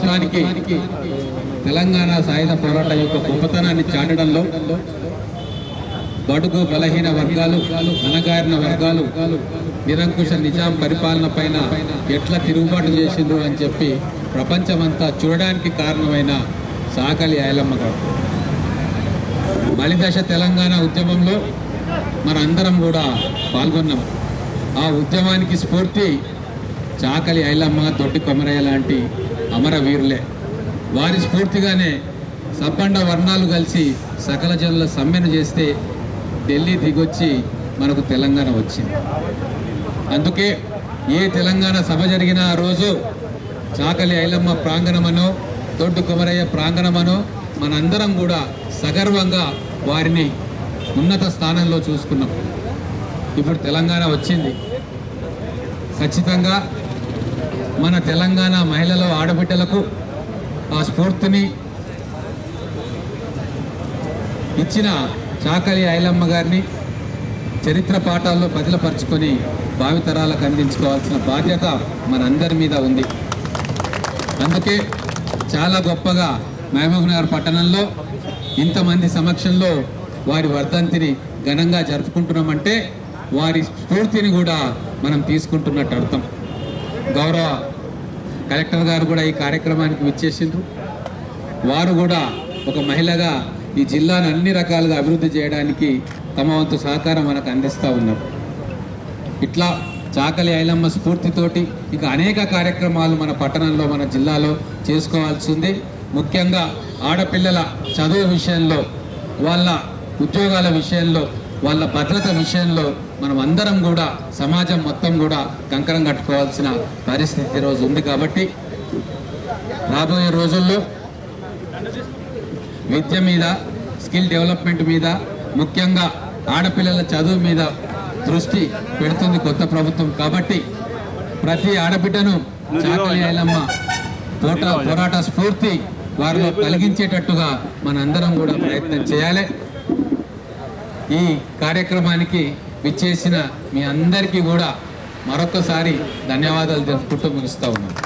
సంవత్సరానికి తెలంగాణ సాయుధ పోరాట యొక్క గొప్పతనాన్ని చాటడంలో బడుగు బలహీన వర్గాలు అణగారిన వర్గాలు నిరంకుశ నిజాం పరిపాలన పైన ఎట్లా తిరుగుబాటు చేసిండ్రు అని చెప్పి ప్రపంచమంతా చూడడానికి కారణమైన సాకలి ఐలమ్మ గారు. మలిదశ తెలంగాణ ఉద్యమంలో మనందరం కూడా పాల్గొన్నాం. ఆ ఉద్యమానికి స్ఫూర్తి చాకలి ఐలమ్మ దొడ్డి కొమరయ్య లాంటి అమరవీరులే వారి స్ఫూర్తిగానే సబ్బండ వర్ణాలు కలిసి సకల జనుల సమ్మెను చేస్తే ఢిల్లీ దిగొచ్చి మనకు తెలంగాణ వచ్చింది. అందుకే ఏ తెలంగాణ సభ జరిగిన ఆ రోజు చాకలి ఐలమ్మ ప్రాంగణమనో దొడ్డు కొమరయ్య ప్రాంగణమనో మనందరం కూడా సగర్వంగా వారిని ఉన్నత స్థానంలో చూసుకున్నాం. ఇప్పుడు తెలంగాణ వచ్చింది. ఖచ్చితంగా మన తెలంగాణ మహిళల ఆడబిడ్డలకు ఆ స్ఫూర్తిని ఇచ్చిన చాకలి ఐలమ్మ గారిని చరిత్ర పాఠాల్లో బదిలపరుచుకొని భావితరాలకు అందించుకోవాల్సిన బాధ్యత మనందరి మీద ఉంది. అందుకే చాలా గొప్పగా మహబూబ్నగర్ పట్టణంలో ఇంతమంది సమక్షంలో వారి వర్ధంతిని ఘనంగా జరుపుకుంటున్నామంటే వారి స్ఫూర్తిని కూడా మనం తీసుకుంటున్నట్టు అర్థం. గౌరవ కలెక్టర్ గారు కూడా ఈ కార్యక్రమానికి విచ్చేసిండ్రు. వారు కూడా ఒక మహిళగా ఈ జిల్లాను అన్ని రకాలుగా అభివృద్ధి చేయడానికి తమ వంతు సహకారం మనకు అందిస్తూ ఉన్నారు. ఇట్లా చాకలి ఐలమ్మ స్ఫూర్తితోటి ఇంకా అనేక కార్యక్రమాలు మన పట్టణంలో మన జిల్లాలో చేసుకోవాల్సింది. ముఖ్యంగా ఆడపిల్లల చదువు విషయంలో వాళ్ళ ఉద్యోగాల విషయంలో వాళ్ళ భద్రత విషయంలో మనం అందరం కూడా సమాజం మొత్తం కూడా కంకరం కట్టుకోవాల్సిన పరిస్థితి ఈరోజు ఉంది కాబట్టి రాబోయే రోజుల్లో విద్య మీద స్కిల్ డెవలప్మెంట్ మీద ముఖ్యంగా ఆడపిల్లల చదువు మీద దృష్టి పెడుతుంది కొత్త ప్రభుత్వం కాబట్టి ప్రతి ఆడబిడ్డను చాకలి ఐలమ్మ పోట పోరాట స్ఫూర్తి వారిలో కలిగించేటట్టుగా మనందరం కూడా ప్రయత్నం చేయాలి. ఈ కార్యక్రమానికి విచ్చేసిన మీ అందరికీ కూడా మరొకసారి ధన్యవాదాలు తెలుసుకుంటూ ముగిస్తా ఉన్నాను